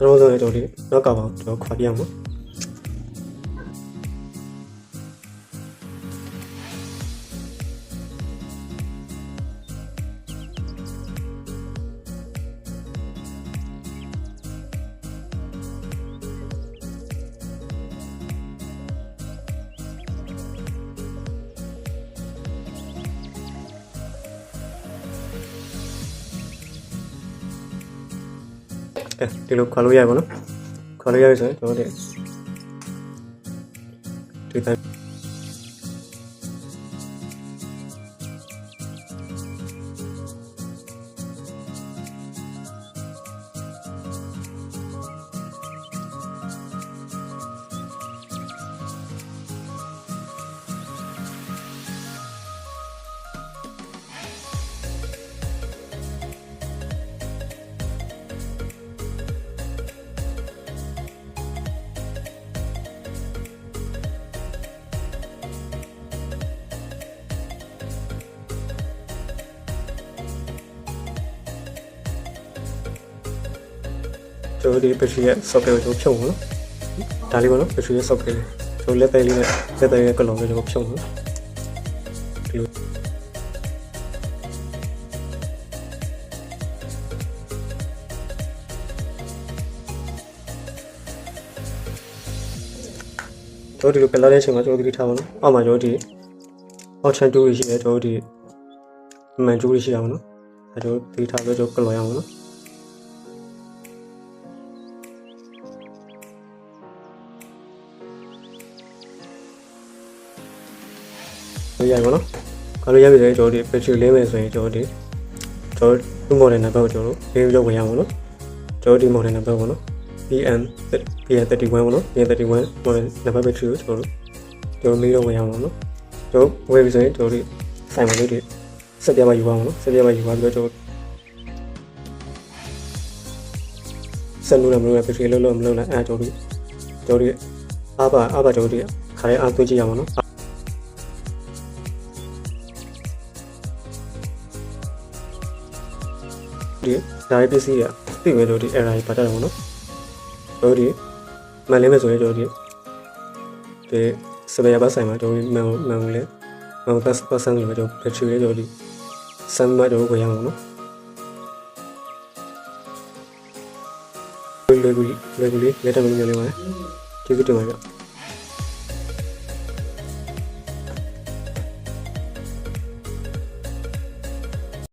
တော့ဆုံးကျွန်တော်ဒီနောက်ကပါကျွန်တော်ခွာပြအောင်နော် ဒီလိုခွာလို့ရပါတော့ခွာလို့ရပြီဆိုရင်ကျွန်တော်ဒီဒီတိုင်း ကျွန်တော်ဒီ battery ရဲ့ socket ကိုကျွန်တော်ဖြုတ်မှာနော်ဒါလေးပေါ့နော် battery ရဲ့ socket လေးကျွန်တော်လက်သေးလေးနဲ့လက်သေးရဲ့ကလောင်လေးကျွန်တော်ဖြုတ်မှာဒီလိုကျွန်တော်ဒီလိုပလာတဲ့အချိန်မှာကျွန်တော်ဒီထားပါနော်အောက်မှာကျွန်တော်ဒီ option 2ရှိတယ်ကျွန်တော်ဒီမှန်ကျိုးလေးရှိတာပေါ့နော်အဲကျွန်တော်ဒီထားပြီးကျွန်တော်ကလောင်ရအောင်နော် လို့ရပါတော့။ခါလို့ရပြီဆိုရင်ကျွန်တော်ဒီ battery လေးမယ်ဆိုရင်ကျွန်တော်ဒီကျွန်တော်ဒီ model number ကိုကျွန်တော်လေးရောက်ဝင်ရအောင်နော်။ကျွန်တော်ဒီ model number ကိုနော် PM PM31 ပေါ့နော် PM31 model number battery ကိုကျွန်တော်တို့ကျွန်တော်မေးတော့ဝင်ရအောင်နော်။ကျွန်တော်ဝယ်ပြီဆိုရင်ကျွန်တော်ဒီဆိုင်မှာလေးတွေဆက်ပြပါယူပါအောင်နော်။ဆက်ပြပါယူပါပြီးတော့ကျွန်တော်ဆက်လို့လည်းမလို့ battery လုံးလုံးမလုံးလည်းအဲကျွန်တော်တို့ကျွန်တော်တို့အားပါအားပါကျွန်တော်တို့ခါရဲအားသွင်းကြည့်ရအောင်နော်။ ဒီဒါရေးပစ္စည်းတွေကသိမယ်လို့ဒီ error ကြီးပါတတ်တယ်ပေါ့နော်တို့ဒီမှန်လဲမယ်ဆိုရင်တို့ဒီဒီစပယ်ဘတ်ဆိုင်မှာတို့ဒီမှန်မှန်လဲမှန်ပတ်ပတ်ဆန်းလို့တို့ battery လေးတို့ဒီဆမ်မတို့ဝင်ရအောင်နော်လွယ်ကူလွယ်ကူလေးလက်တမလို့မျိုးလေးပါကျေးဇူးတင်ပါတယ်